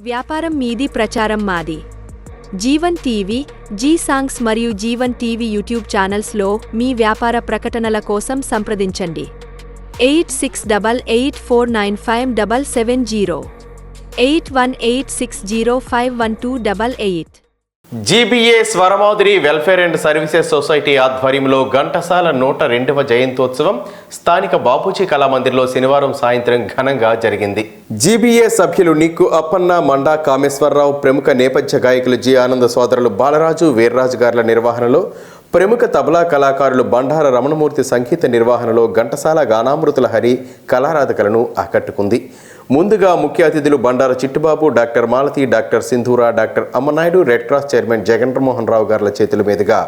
వ్యాపారం మీది ప్రచారం మాది. జీవన్ టీవీ జీ సాంగ్స్ మరియు జీవన్ టీవీ యూట్యూబ్ ఛానల్స్లో మీ వ్యాపార ప్రకటనల కోసం సంప్రదించండి. Eight six double eight four nine five double seven zero. Eight one eight six zero five one two double eight. GBA Swaramadhuri welfare and services society ఆధ్వర్యంలో ఘంటసాల నూట రెండవ జయంతోత్సవం స్థానిక బాపూజీ కళామందిర్లో శనివారం సాయంత్రం ఘనంగా జరిగింది. జీబీఏ సభ్యులు నిక్కు అప్పన్న మండా కామేశ్వరరావు ప్రముఖ నేపథ్య గాయకులు జి. ఆనంద సోదరులు బాలరాజు వీర్రాజు గార్ల నిర్వహణలో ప్రముఖ తబలా కళాకారులు బండార రమణమూర్తి సంగీత నిర్వహణలో ఘంటసాల గానామృతుల హరి కళారాధకులను ఆకట్టుకుంది. ముందుగా ముఖ్య అతిథులు Bandara Chittubabu doctor Malathi doctor Sindhura doctor Ammanaidu red cross chairman Jaganmohan Rao గారుల చేతుల మీదుగా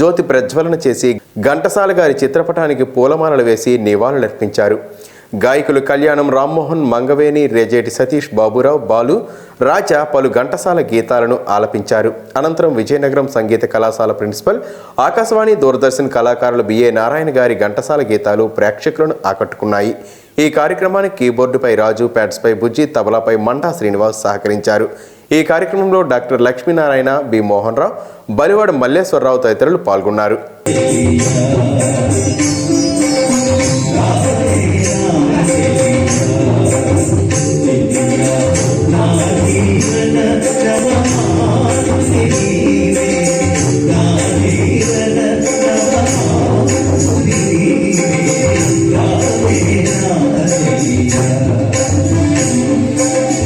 జ్యోతి ప్రజ్వలన చేసి ఘంటసాల గారి చిత్రపటానికి పూలమాలలు వేసి నివాళులర్పించారు. గాయకులు కళ్యాణం రామ్మోహన్ మంగవేణి రేజేటి సతీష్ బాబురావు బాలు రాజా పలు ఘంటసాల గీతాలను ఆలపించారు. అనంతరం విజయనగరం సంగీత కళాశాల ప్రిన్సిపల్ ఆకాశవాణి దూరదర్శన్ కళాకారులు బిఏ నారాయణ గారి ఘంటసాల గీతాలు ప్రేక్షకులను ఆకట్టుకున్నాయి. ఈ కార్యక్రమానికి కీబోర్డుపై రాజు ప్యాడ్స్పై బుజ్జి తబలాపై మంటా శ్రీనివాస్ సహకరించారు. ఈ కార్యక్రమంలో డాక్టర్ లక్ష్మీనారాయణ బి మోహన్ రావు బలివాడ మల్లేశ్వరరావు తదితరులు పాల్గొన్నారు.